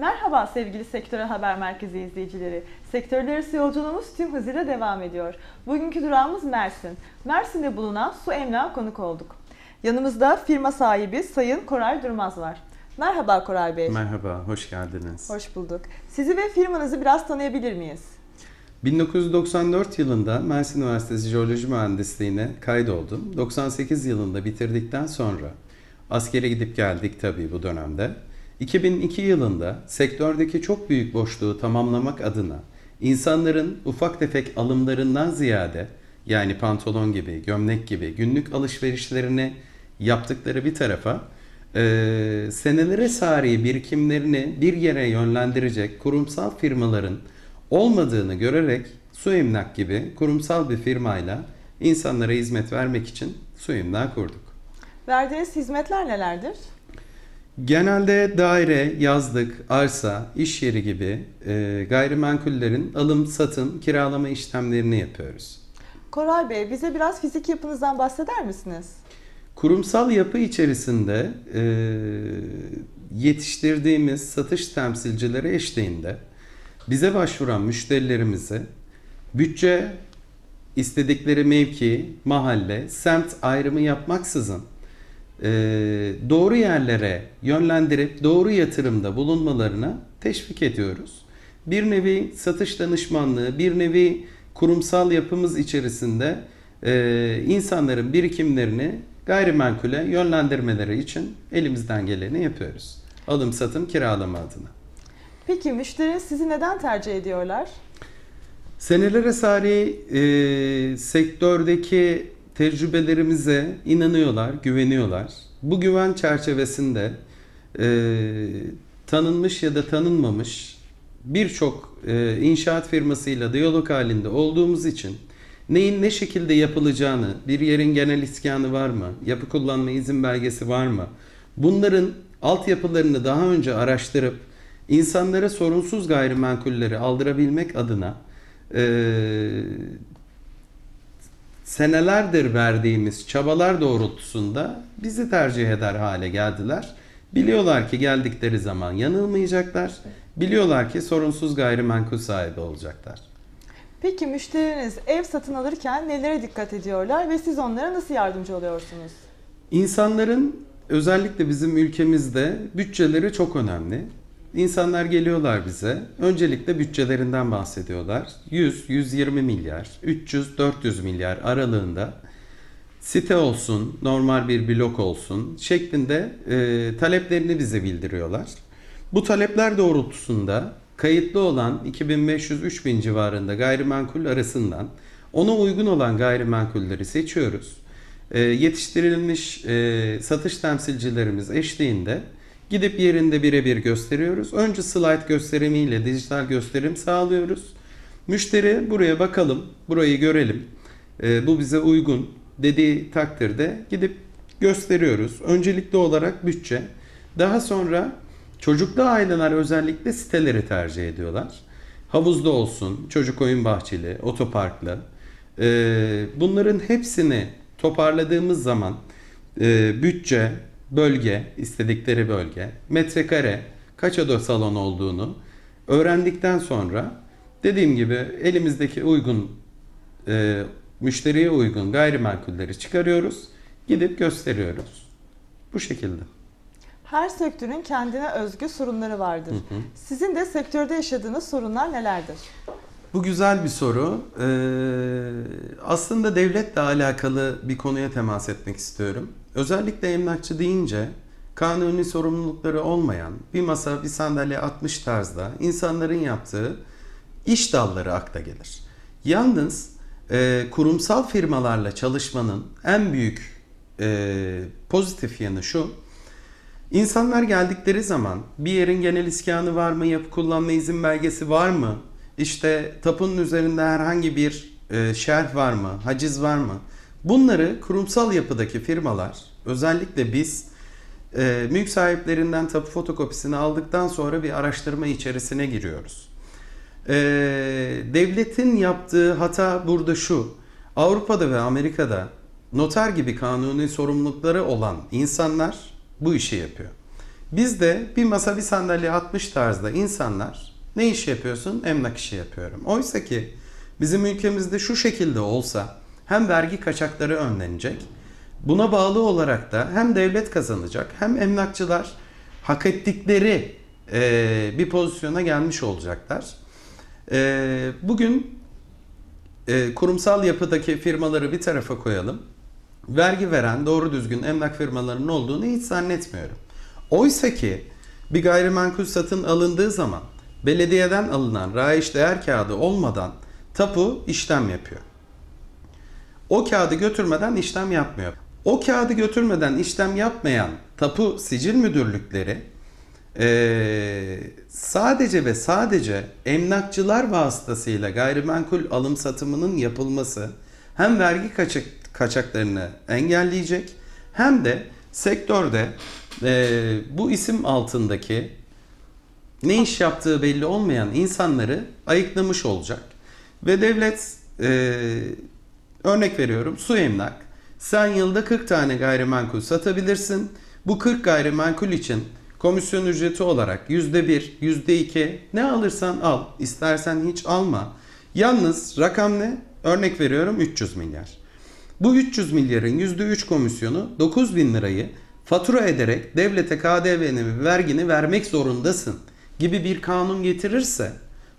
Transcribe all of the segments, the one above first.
Merhaba sevgili Sektör Haber Merkezi izleyicileri. Sektörler arası yolculuğumuz tüm hızıyla devam ediyor. Bugünkü durağımız Mersin. Mersin'de bulunan Su Emlak'a konuk olduk. Yanımızda firma sahibi Sayın Koray Durmaz var. Merhaba Koray Bey. Merhaba, hoş geldiniz. Hoş bulduk. Sizi ve firmanızı biraz tanıyabilir miyiz? 1994 yılında Mersin Üniversitesi Jeoloji Mühendisliğine kaydoldum. 98 yılında bitirdikten sonra askere gidip geldik tabii bu dönemde. 2002 yılında sektördeki çok büyük boşluğu tamamlamak adına insanların ufak tefek alımlarından ziyade yani pantolon gibi, gömlek gibi günlük alışverişlerini yaptıkları bir tarafa e, senelere sari birikimlerini bir yere yönlendirecek kurumsal firmaların olmadığını görerek Su Emlak gibi kurumsal bir firmayla insanlara hizmet vermek için Su Emlak kurduk. Verdiğiniz hizmetler nelerdir? Genelde daire, yazlık, arsa, iş yeri gibi e, gayrimenkullerin alım, satım, kiralama işlemlerini yapıyoruz. Koray Bey bize biraz fizik yapınızdan bahseder misiniz? Kurumsal yapı içerisinde e, yetiştirdiğimiz satış temsilcileri eşliğinde bize başvuran müşterilerimize bütçe, istedikleri mevki, mahalle, semt ayrımı yapmaksızın e, doğru yerlere yönlendirip doğru yatırımda bulunmalarına teşvik ediyoruz. Bir nevi satış danışmanlığı, bir nevi kurumsal yapımız içerisinde e, insanların birikimlerini gayrimenkule yönlendirmeleri için elimizden geleni yapıyoruz. Alım satım kiralama adına. Peki müşteri sizi neden tercih ediyorlar? Senelere sari e, sektördeki tecrübelerimize inanıyorlar, güveniyorlar. Bu güven çerçevesinde e, tanınmış ya da tanınmamış birçok e, inşaat firmasıyla diyalog halinde olduğumuz için neyin ne şekilde yapılacağını, bir yerin genel iskanı var mı, yapı kullanma izin belgesi var mı, bunların altyapılarını daha önce araştırıp insanlara sorunsuz gayrimenkulleri aldırabilmek adına e, senelerdir verdiğimiz çabalar doğrultusunda bizi tercih eder hale geldiler. Biliyorlar ki geldikleri zaman yanılmayacaklar. Biliyorlar ki sorunsuz gayrimenkul sahibi olacaklar. Peki müşteriniz ev satın alırken nelere dikkat ediyorlar ve siz onlara nasıl yardımcı oluyorsunuz? İnsanların özellikle bizim ülkemizde bütçeleri çok önemli. İnsanlar geliyorlar bize. Öncelikle bütçelerinden bahsediyorlar. 100, 120 milyar, 300, 400 milyar aralığında site olsun, normal bir blok olsun şeklinde e, taleplerini bize bildiriyorlar. Bu talepler doğrultusunda kayıtlı olan 2500-3000 civarında gayrimenkul arasından ona uygun olan gayrimenkulleri seçiyoruz. E, yetiştirilmiş e, satış temsilcilerimiz eşliğinde Gidip yerinde birebir gösteriyoruz. Önce slide gösterimiyle dijital gösterim sağlıyoruz. Müşteri buraya bakalım, burayı görelim. E, bu bize uygun dediği takdirde gidip gösteriyoruz. Öncelikli olarak bütçe. Daha sonra çocuklu aileler özellikle siteleri tercih ediyorlar. Havuzlu olsun, çocuk oyun bahçeli, otoparklı. E, bunların hepsini toparladığımız zaman e, bütçe, bölge, istedikleri bölge, metrekare, kaç oda salon olduğunu öğrendikten sonra dediğim gibi elimizdeki uygun e, müşteriye uygun gayrimenkulleri çıkarıyoruz, gidip gösteriyoruz. Bu şekilde. Her sektörün kendine özgü sorunları vardır. Hı hı. Sizin de sektörde yaşadığınız sorunlar nelerdir? Bu güzel bir soru. Ee, aslında devletle alakalı bir konuya temas etmek istiyorum. Özellikle emlakçı deyince kanuni sorumlulukları olmayan bir masa bir sandalye 60 tarzda insanların yaptığı iş dalları akla gelir. Yalnız e, kurumsal firmalarla çalışmanın en büyük e, pozitif yanı şu. İnsanlar geldikleri zaman bir yerin genel iskanı var mı, yapı kullanma izin belgesi var mı, işte tapunun üzerinde herhangi bir e, şerh var mı, haciz var mı? Bunları kurumsal yapıdaki firmalar, özellikle biz e, mülk sahiplerinden tapu fotokopisini aldıktan sonra bir araştırma içerisine giriyoruz. E, devletin yaptığı hata burada şu. Avrupa'da ve Amerika'da noter gibi kanuni sorumlulukları olan insanlar bu işi yapıyor. Bizde bir masa bir sandalye atmış tarzda insanlar ne iş yapıyorsun? Emlak işi yapıyorum. Oysa ki bizim ülkemizde şu şekilde olsa hem vergi kaçakları önlenecek. Buna bağlı olarak da hem devlet kazanacak hem emlakçılar hak ettikleri e, bir pozisyona gelmiş olacaklar. E, bugün e, kurumsal yapıdaki firmaları bir tarafa koyalım. Vergi veren doğru düzgün emlak firmalarının olduğunu hiç zannetmiyorum. Oysa ki bir gayrimenkul satın alındığı zaman belediyeden alınan raiş değer kağıdı olmadan tapu işlem yapıyor. O kağıdı götürmeden işlem yapmıyor. O kağıdı götürmeden işlem yapmayan tapu sicil müdürlükleri ee, sadece ve sadece emlakçılar vasıtasıyla gayrimenkul alım satımının yapılması hem vergi kaçak, kaçaklarını engelleyecek hem de sektörde e, bu isim altındaki ne iş yaptığı belli olmayan insanları ayıklamış olacak. Ve devlet e, örnek veriyorum su emlak. Sen yılda 40 tane gayrimenkul satabilirsin. Bu 40 gayrimenkul için komisyon ücreti olarak %1, %2 ne alırsan al. İstersen hiç alma. Yalnız rakam ne? Örnek veriyorum 300 milyar. Bu 300 milyarın %3 komisyonu 9 bin lirayı fatura ederek devlete KDV'ni vergini vermek zorundasın gibi bir kanun getirirse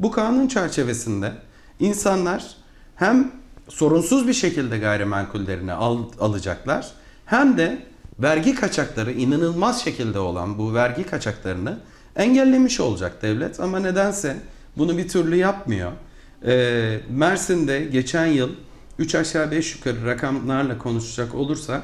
bu kanun çerçevesinde insanlar hem sorunsuz bir şekilde gayrimenkullerini al, alacaklar hem de vergi kaçakları inanılmaz şekilde olan bu vergi kaçaklarını engellemiş olacak devlet ama nedense bunu bir türlü yapmıyor. Ee, Mersin'de geçen yıl 3 aşağı 5 yukarı rakamlarla konuşacak olursak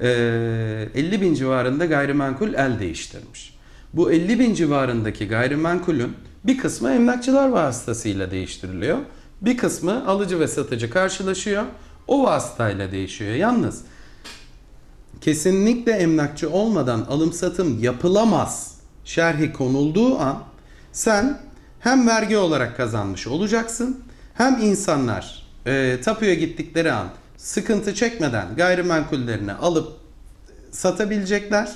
50 bin civarında gayrimenkul el değiştirmiş. Bu 50 bin civarındaki gayrimenkulün bir kısmı emlakçılar vasıtasıyla değiştiriliyor. Bir kısmı alıcı ve satıcı karşılaşıyor. O vasıtayla değişiyor. Yalnız kesinlikle emlakçı olmadan alım satım yapılamaz şerhi konulduğu an sen hem vergi olarak kazanmış olacaksın hem insanlar e, tapuya gittikleri an sıkıntı çekmeden gayrimenkullerini alıp satabilecekler.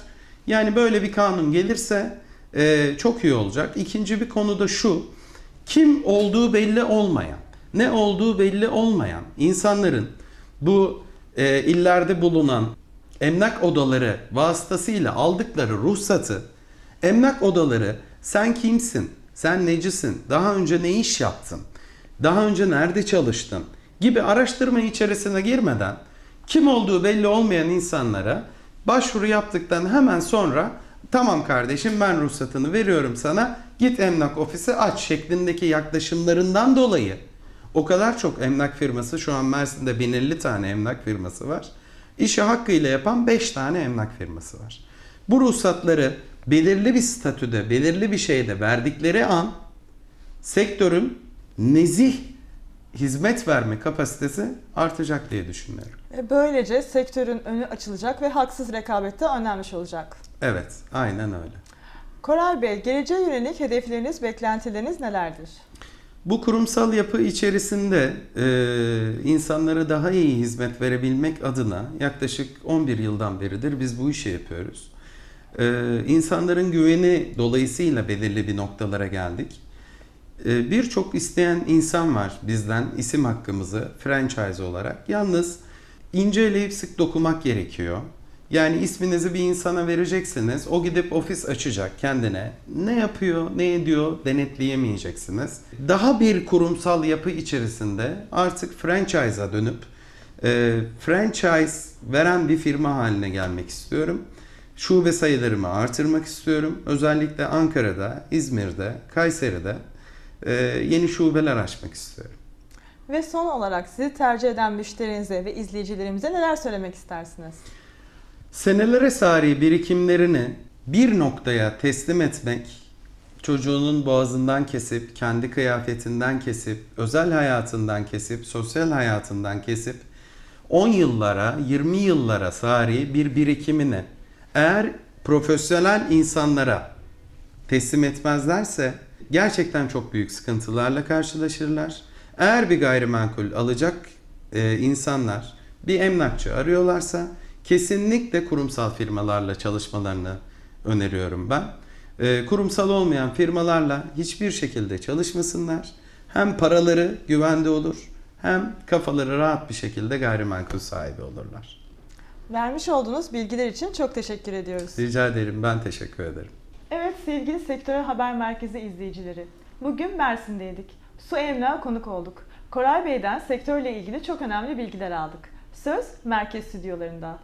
Yani böyle bir kanun gelirse e, çok iyi olacak. İkinci bir konu da şu. Kim olduğu belli olmayan, ne olduğu belli olmayan insanların bu e, illerde bulunan emlak odaları vasıtasıyla aldıkları ruhsatı emlak odaları sen kimsin, sen necisin, daha önce ne iş yaptın, daha önce nerede çalıştın? gibi araştırma içerisine girmeden kim olduğu belli olmayan insanlara başvuru yaptıktan hemen sonra tamam kardeşim ben ruhsatını veriyorum sana git emlak ofisi aç şeklindeki yaklaşımlarından dolayı o kadar çok emlak firması şu an Mersin'de 1050 tane emlak firması var. İşi hakkıyla yapan 5 tane emlak firması var. Bu ruhsatları belirli bir statüde, belirli bir şeyde verdikleri an sektörün nezih hizmet verme kapasitesi artacak diye düşünüyorum. E, Böylece sektörün önü açılacak ve haksız rekabette önlenmiş olacak. Evet, aynen öyle. Koray Bey, geleceğe yönelik hedefleriniz, beklentileriniz nelerdir? Bu kurumsal yapı içerisinde e, insanlara daha iyi hizmet verebilmek adına yaklaşık 11 yıldan beridir biz bu işi yapıyoruz. E, insanların güveni dolayısıyla belirli bir noktalara geldik. E, Birçok isteyen insan var bizden isim hakkımızı franchise olarak. Yalnız inceleyip sık dokumak gerekiyor. Yani isminizi bir insana vereceksiniz. O gidip ofis açacak kendine. Ne yapıyor, ne ediyor denetleyemeyeceksiniz. Daha bir kurumsal yapı içerisinde artık franchise'a dönüp e, franchise veren bir firma haline gelmek istiyorum. Şube sayılarımı artırmak istiyorum. Özellikle Ankara'da, İzmir'de, Kayseri'de e, yeni şubeler açmak istiyorum. Ve son olarak sizi tercih eden müşterinize ve izleyicilerimize neler söylemek istersiniz? Senelere sari birikimlerini bir noktaya teslim etmek, çocuğunun boğazından kesip, kendi kıyafetinden kesip, özel hayatından kesip, sosyal hayatından kesip 10 yıllara, 20 yıllara sari bir birikimini eğer profesyonel insanlara teslim etmezlerse gerçekten çok büyük sıkıntılarla karşılaşırlar. Eğer bir gayrimenkul alacak e, insanlar bir emlakçı arıyorlarsa kesinlikle kurumsal firmalarla çalışmalarını öneriyorum ben. E, kurumsal olmayan firmalarla hiçbir şekilde çalışmasınlar. Hem paraları güvende olur hem kafaları rahat bir şekilde gayrimenkul sahibi olurlar. Vermiş olduğunuz bilgiler için çok teşekkür ediyoruz. Rica ederim ben teşekkür ederim. Evet sevgili Sektörel Haber Merkezi izleyicileri. Bugün Mersin'deydik. Su Emlak'a konuk olduk. Koray Bey'den sektörle ilgili çok önemli bilgiler aldık. Söz merkez stüdyolarında.